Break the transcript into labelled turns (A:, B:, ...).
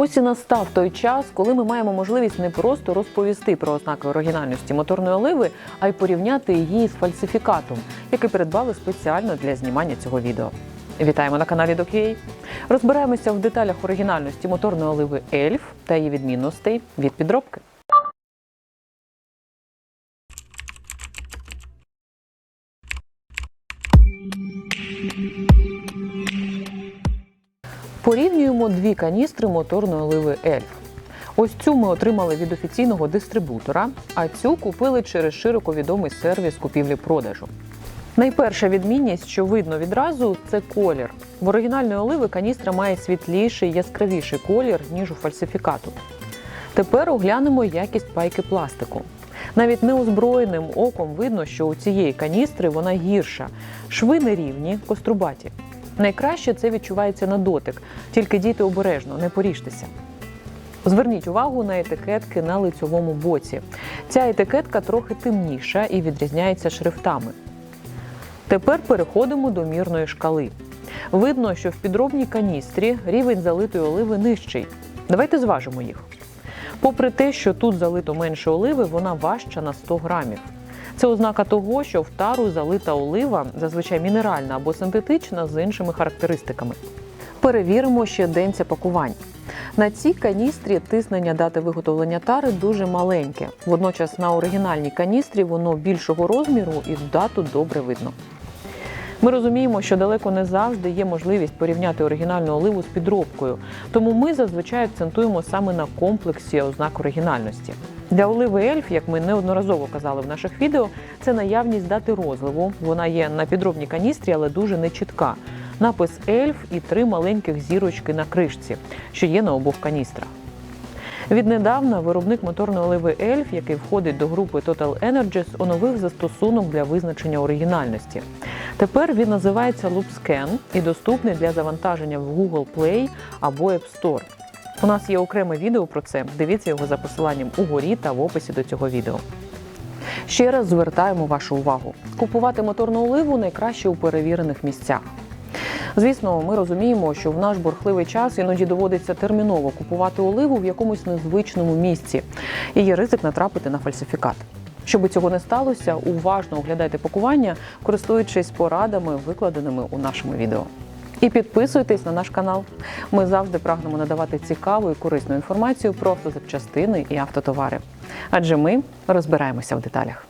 A: Ось і настав той час, коли ми маємо можливість не просто розповісти про ознаки оригінальності моторної оливи, а й порівняти її з фальсифікатом, який придбали спеціально для знімання цього відео. Вітаємо на каналі DocUA. Розбираємося в деталях оригінальності моторної оливи Ельф та її відмінностей від підробки. Порівнюємо дві каністри моторної оливи Ельф. Ось цю ми отримали від офіційного дистрибутора, а цю купили через широко відомий сервіс купівлі-продажу. Найперша відмінність, що видно відразу, це колір. В оригінальної оливи каністра має світліший, яскравіший колір, ніж у фальсифікату. Тепер оглянемо якість пайки пластику. Навіть неозброєним оком видно, що у цієї каністри вона гірша. Шви нерівні, кострубаті. Найкраще це відчувається на дотик, тільки дійте обережно, не поріжтеся. Зверніть увагу на етикетки на лицьовому боці. Ця етикетка трохи темніша і відрізняється шрифтами. Тепер переходимо до мірної шкали. Видно, що в підробній каністрі рівень залитої оливи нижчий. Давайте зважимо їх. Попри те, що тут залито менше оливи, вона важча на 100 грамів. Це ознака того, що в тару залита олива зазвичай мінеральна або синтетична з іншими характеристиками. Перевіримо ще день пакувань. На цій каністрі тиснення дати виготовлення тари дуже маленьке. Водночас на оригінальній каністрі воно більшого розміру і дату добре видно. Ми розуміємо, що далеко не завжди є можливість порівняти оригінальну оливу з підробкою, тому ми зазвичай акцентуємо саме на комплексі ознак оригінальності. Для оливи ельф, як ми неодноразово казали в наших відео, це наявність дати розливу. Вона є на підробній каністрі, але дуже нечітка. Напис ельф і три маленьких зірочки на кришці, що є на обох каністрах. Віднедавна виробник моторної оливи Ельф, який входить до групи Total Energies, оновив застосунок для визначення оригінальності. Тепер він називається LoopScan і доступний для завантаження в Google Play або App Store. У нас є окреме відео про це. Дивіться його за посиланням угорі та в описі до цього відео. Ще раз звертаємо вашу увагу: купувати моторну оливу найкраще у перевірених місцях. Звісно, ми розуміємо, що в наш бурхливий час іноді доводиться терміново купувати оливу в якомусь незвичному місці, і є ризик натрапити на фальсифікат. Щоб цього не сталося, уважно оглядайте пакування, користуючись порадами, викладеними у нашому відео. І підписуйтесь на наш канал. Ми завжди прагнемо надавати цікаву і корисну інформацію про автозапчастини і автотовари. Адже ми розбираємося в деталях.